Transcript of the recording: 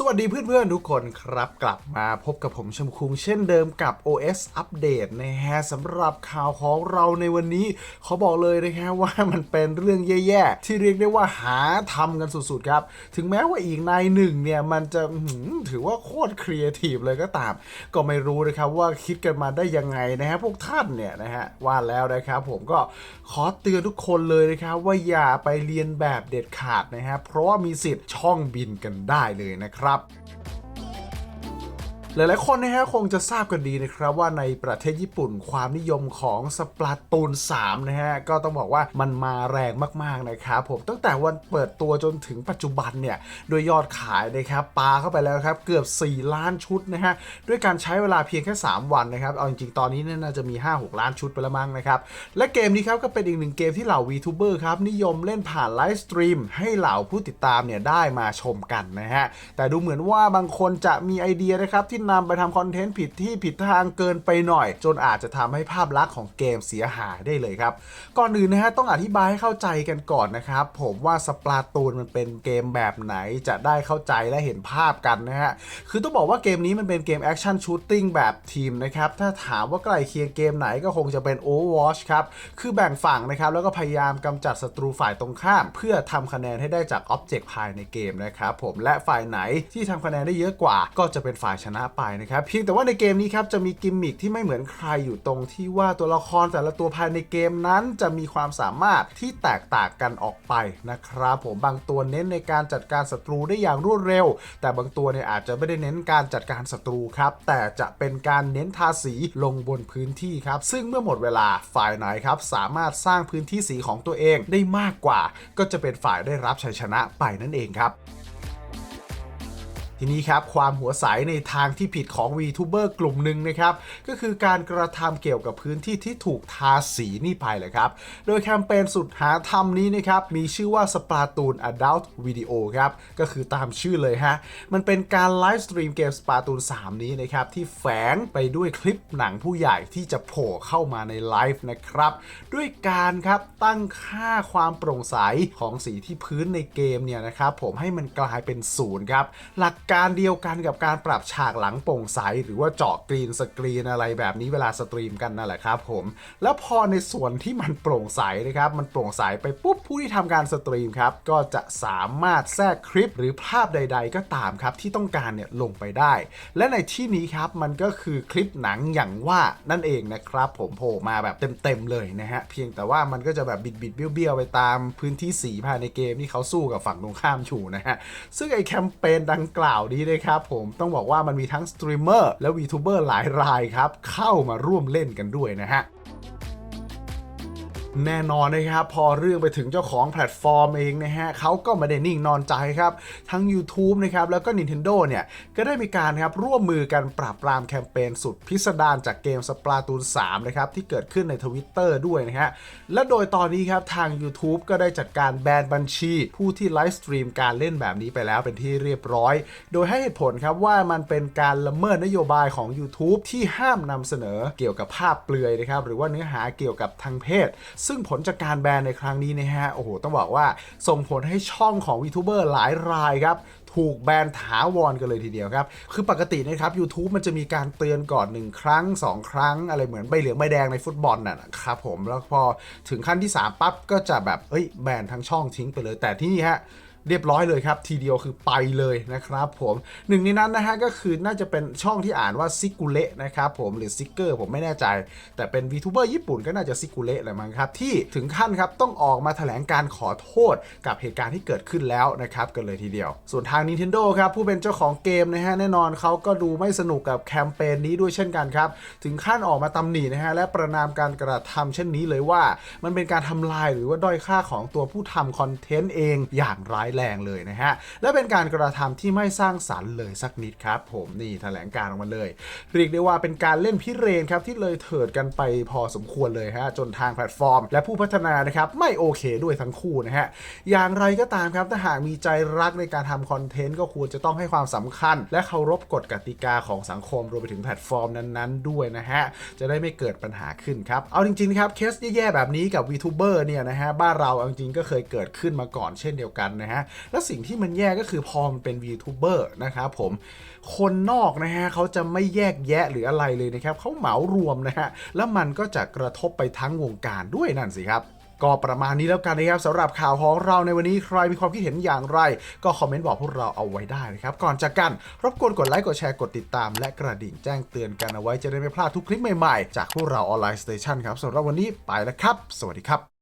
สวัสดีเพื่อนๆทุกคนครับกลับมาพบกับผมชมคุงเช่นเดิมกับ OS อัปเดตนะฮะสำหรับข่าวของเราในวันนี้เขอบอกเลยนะฮะว่ามันเป็นเรื่องแย่ๆ ที่เรียกได้ว่าหาทำกันสุดๆครับ ถึงแม้ว่าอีกนายหนึ่งเนี่ย มันจะถือว่าโคตรครีเอทีฟเลยก็ตาม ก็ไม่รู้นะครับว่าคิดกันมาได้ยังไงนะฮะพวกท่านเนี่ยนะฮะว่าแล้วนะครับผมก็ขอเตือนทุกคนเลยนะครับว่าอย่าไปเรียนแบบเด็ดขาดนะฮะเพราะว่ามีสิทธิ์ช่องบินกันได้เลยนะครับครับ หลายๆ คนนะฮะคงจะทราบกันดีนะครับว่าในประเทศญี่ปุ่นความนิยมของสปลาตูน3นะฮะก็ต้องบอกว่ามันมาแรงมากๆนะครับผมตั้งแต่วันเปิดตัวจนถึงปัจจุบันเนี่ยโดยยอดขายนะครับปาเข้าไปแล้วครับเกือบ 4 ล้านชุดนะฮะด้วยการใช้เวลาเพียงแค่ 3 วันนะครับเอาจริงๆ ตอนนี้น่าจะมี 5-6 ล้านชุดไปแล้วมั้งนะครับและเกมนี้ครับก็เป็นอีกหนึ่งเกมที่เหล่า VTuber ครับนิยมเล่นผ่านไลฟ์สตรีมให้เหล่าผู้ติดตามเนี่ยได้มาชมกันนะฮะแต่ดูเหมือนว่าบางคนจะมีไอเดียนะครับที่นำไปทำคอนเทนต์ผิดที่ผิดทางเกินไปหน่อย จนอาจจะทำให้ภาพลักษณ์ของเกมเสียหายได้เลยครับ ก่อนอื่นนะฮะต้องอธิบายให้เข้าใจกันก่อนนะครับ ผมว่าสปลาตูนมันเป็นเกมแบบไหนจะได้เข้าใจและเห็นภาพกันนะฮะคือต้องบอกว่าเกมนี้มันเป็นเกมแอคชั่นชูตติ้งแบบทีมนะครับถ้าถามว่าใกล้เคียงเกมไหนก็คงจะเป็น Overwatch ครับคือแบ่งฝั่งนะครับแล้วก็พยายามกำจัดศัตรูฝ่ายตรงข้าม เพื่อทำคะแนนให้ได้จากอ็อบเจกต์ภายในเกมนะครับผมและฝ่ายไหนที่ทำคะแนนได้เยอะกว่า ก็จะเป็นฝ่ายชนะไปนะครับเพียงแต่ว่าในเกมนี้ครับจะมีกิมมิคที่ไม่เหมือนใครอยู่ตรงที่ว่าตัวละครแต่ละตัวภายในเกมนั้น จะมีความสามารถที่แตกต่างกันออกไปนะครับผมบางตัวเน้นในการจัดการศัตรูได้อย่างรวดเร็ว แต่บางตัวเนี่ยอาจจะไม่ได้เน้นการจัดการศัตรูครับแต่จะเป็นการเน้นทาสีลงบนพื้นที่ครับซึ่งเมื่อหมดเวลาฝ่ายไหนครับสามารถสร้างพื้นที่สีของตัวเองได้มากกว่า ก็จะเป็นฝ่ายได้รับชัยชนะไปนั่นเองครับ ทีนี้ครับความหัวใสในทางที่ผิดของ VTuber กลุ่มหนึ่งนะครับ ก็คือการกระทำเกี่ยวกับพื้นที่ที่ถูกทาสีนี่ไปเลยครับ โดยแคมเปญสุดหาทำนี้นะครับ มีชื่อว่า Splatoon Adult Video ครับ ก็คือตามชื่อเลยฮะ มันเป็นการไลฟ์สตรีมเกม Splatoon 3 นี้นะครับ ที่แฝงไปด้วยคลิปหนังผู้ใหญ่ที่จะโผล่เข้ามาในไลฟ์นะครับ ด้วยการครับตั้งค่าความโปร่งใสของสีที่พื้นในเกมเนี่ยนะครับผมให้มันกลายเป็นศูนย์ครับหลักการเดียวกันกับการปรับฉากหลังโปร่งใส หรือว่าเจาะกรีนสกรีนอะไรแบบนี้เวลาสตรีมกันนั่นแหละครับผมแล้วพอในส่วนที่มันโปร่งใสนะครับมันโปร่งใสไปปุ๊บผู้ที่ทำการสตรีมครับก็จะสามารถแทรกคลิปหรือภาพใด ๆ ก็ตามครับที่ต้องการเนี่ยลงไปได้ และในที่นี้ครับมันก็คือคลิปหนังอย่างว่านั่นเองนะครับผมโผล่มาแบบเต็มๆเลยนะฮะเพียงแต่ว่ามันก็จะแบบบิดๆเบี้ยวๆไปตามพื้นที่สีภายในเกมที่เขาสู้กับฝั่งตรงข้ามอยู่นะฮะซึ่งไอแคมเปญดังกล่าวนี้นะครับผมต้องบอกว่ามันมีทั้งสตรีมเมอร์และวีทูเบอร์หลายรายครับเข้ามาร่วมเล่นกันด้วยนะฮะ แน่นอนนะครับพอเรื่องไปถึงเจ้าของแพลตฟอร์มเองนะฮะเขาก็ไม่ได้นิ่งนอนใจครับ ทั้ง YouTube นะครับแล้วก็ Nintendo เนี่ย ก็ได้มีการครับร่วมมือกันปราบปรามแคมเปญสุดพิสดารจากเกม Splatoon 3นะครับที่เกิดขึ้นใน Twitter ด้วยนะฮะและโดยตอนนี้ครับทาง YouTube ก็ได้จัดการแบนบัญชี ผู้ที่ไลฟ์สตรีมการเล่นแบบนี้ไปแล้วเป็นที่เรียบร้อย โดยให้เหตุผลครับว่ามันเป็นการละเมิดนโยบายของ YouTube ที่ห้ามนำเสนอเกี่ยวกับภาพเปลือยนะครับหรือว่าเนื้อหาเกี่ยวกับทางเพศซึ่งผลจากการแบนในครั้งนี้นะฮะ โอ้โห ต้องบอกว่าส่งผลให้ช่องของวีทูเบอร์หลายรายครับถูกแบนถาวรกันเลยทีเดียวครับ คือปกตินะครับ YouTube มันจะมีการเตือนก่อน 1 ครั้ง 2 ครั้ง อะไรเหมือนใบเหลืองใบแดงในฟุตบอลน่ะนะครับผม แล้วพอถึงขั้นที่ 3 ปั๊บก็จะแบบ เอ้ย แบนทั้งช่องทิ้งไปเลย แต่ที่นี่ฮะ เรียบร้อยเลยครับ ทีเดียวคือไปเลยนะครับผมหนึ่งในนั้นนะฮะก็คือน่าจะเป็นช่องที่อ่านว่าซิกุเละนะครับผมหรือซิกเกอร์ผมไม่แน่ใจ แต่เป็นวีทูเบอร์ญี่ปุ่นก็น่าจะซิกุเละแหละมั้งครับที่ถึงขั้นครับต้องออกมาแถลงการขอโทษกับเหตุการณ์ที่เกิดขึ้นแล้วนะครับกันเลยทีเดียว ส่วนทาง Nintendo ครับผู้เป็นเจ้าของเกมนะฮะแน่นอนเขาก็ดูไม่สนุกกับแคมเปญนี้ด้วยเช่นกันครับถึงขั้นออกมาตำหนินะฮะและประนามการกระทำเช่นนี้เลยว่า มันเป็นการทำลายหรือว่าด้อยค่าของตัวผู้ทำคอนเทนต์เองอย่างร้ายแรงเลยนะฮะ และเป็นการกระทำที่ไม่สร้างสรรค์เลยสักนิดครับผมนี่แถลงการออกมาเลย เรียกได้ว่าเป็นการเล่นพิเรนครับที่เลยเถิดกันไปพอสมควรเลยฮะจนทางแพลตฟอร์ม และผู้พัฒนานะครับไม่โอเคด้วยทั้งคู่นะฮะอย่างไรก็ตามครับถ้าหากมีใจรักในการทำคอนเทนต์ก็ควรจะต้องให้ความสำคัญ และเคารพกฎกติกาของสังคมรวมไปถึงแพลตฟอร์มนั้นๆ ด้วยนะฮะจะได้ไม่เกิดปัญหาขึ้นครับเอาจริงๆครับเคสแย่ๆแบบนี้กับ VTuber เนี่ยนะฮะบ้านเราเอาจริงๆก็เคยเกิดขึ้นมาก่อนเช่นเดียวกันนะฮะและสิ่งที่มันแย่ก็คือพอมันเป็น VTuber นะครับผมคนนอกนะฮะเขาจะไม่แยกแยะหรืออะไรเลยนะครับเขาเหมารวมนะฮะแล้วมันก็จะกระทบไปทั้งวงการด้วยนั่นสิครับก็ประมาณนี้แล้วกันนะครับสำหรับข่าวของเราในวันนี้ใครมีความคิดเห็นอย่างไร ก็คอมเมนต์บอกพวกเราเอาไว้ได้นะครับ ก่อนจากกันรบกวนกดไลค์กดแชร์กดติดตาม และกระดิ่งแจ้งเตือนกันเอาไว้จะได้ไม่พลาดทุกคลิปใหม่ๆ จากพวกเราออนไลน์สเตชันครับสำหรับวันนี้ไปแล้วครับ สวัสดีครับ